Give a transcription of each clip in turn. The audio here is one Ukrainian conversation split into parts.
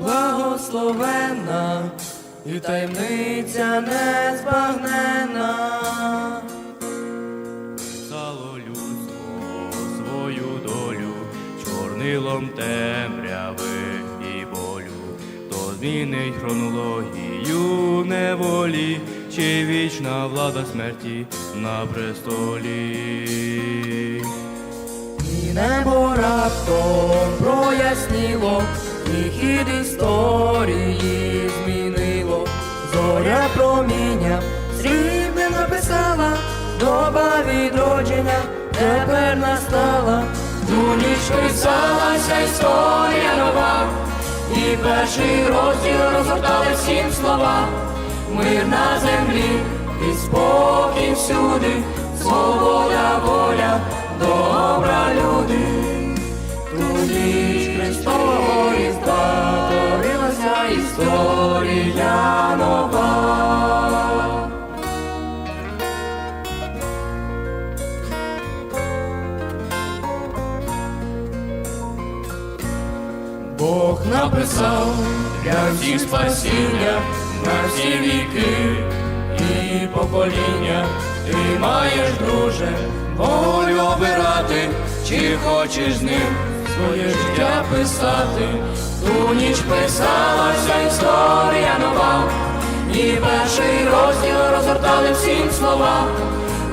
благословенна, і таємниця незбагнена. Писало людство свою долю, чорнилом темряви і болю, то змінить хронологію неволі, чи вічна влада смерті на престолі. І небо раптом проясніло, і хід історії змінило. Зоря проміння срібним написала, доба відродження тепер настала. Ту ніч писалася історія нова, і перший розділ розгортали всім слова. Мир на землі і спокій всюди, свобода, воля, історія нова. Бог написав для всіх спасіння на всі віки і покоління. Ти маєш, друже, волю обирати, чи хочеш з ним своє життя писати. Ту ніч писалася слова.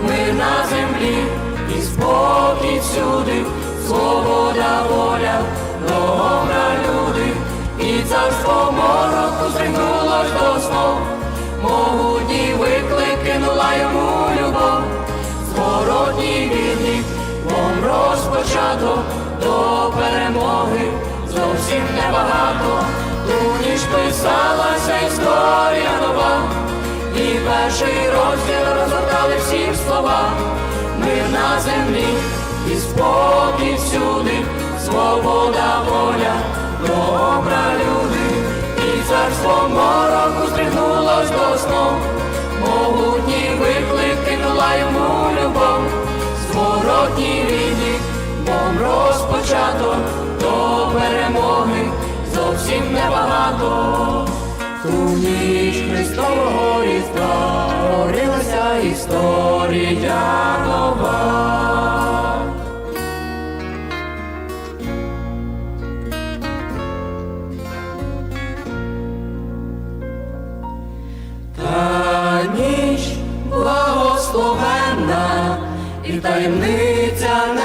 Мир на землі і спокій всюди, свобода, воля, добра люди, і царство мороку зригнулось до снов, могутні викликинула йому любов, зворотній відлік, бом розпочато до перемоги, зовсім небагато, ту ніж писалася історія нова. І перший розділ розгортали всім слова, мир на землі і спокій всюди, свобода, воля, добра люди, і царство мороку стригнулось до сну, могутній виклик кинула йому любов, зворотній відлік, бом розпочато до перемоги, зовсім небагато. Ніч Христового Різдва творилася історія нова. Та ніч благословенна і таємниця незбагненна.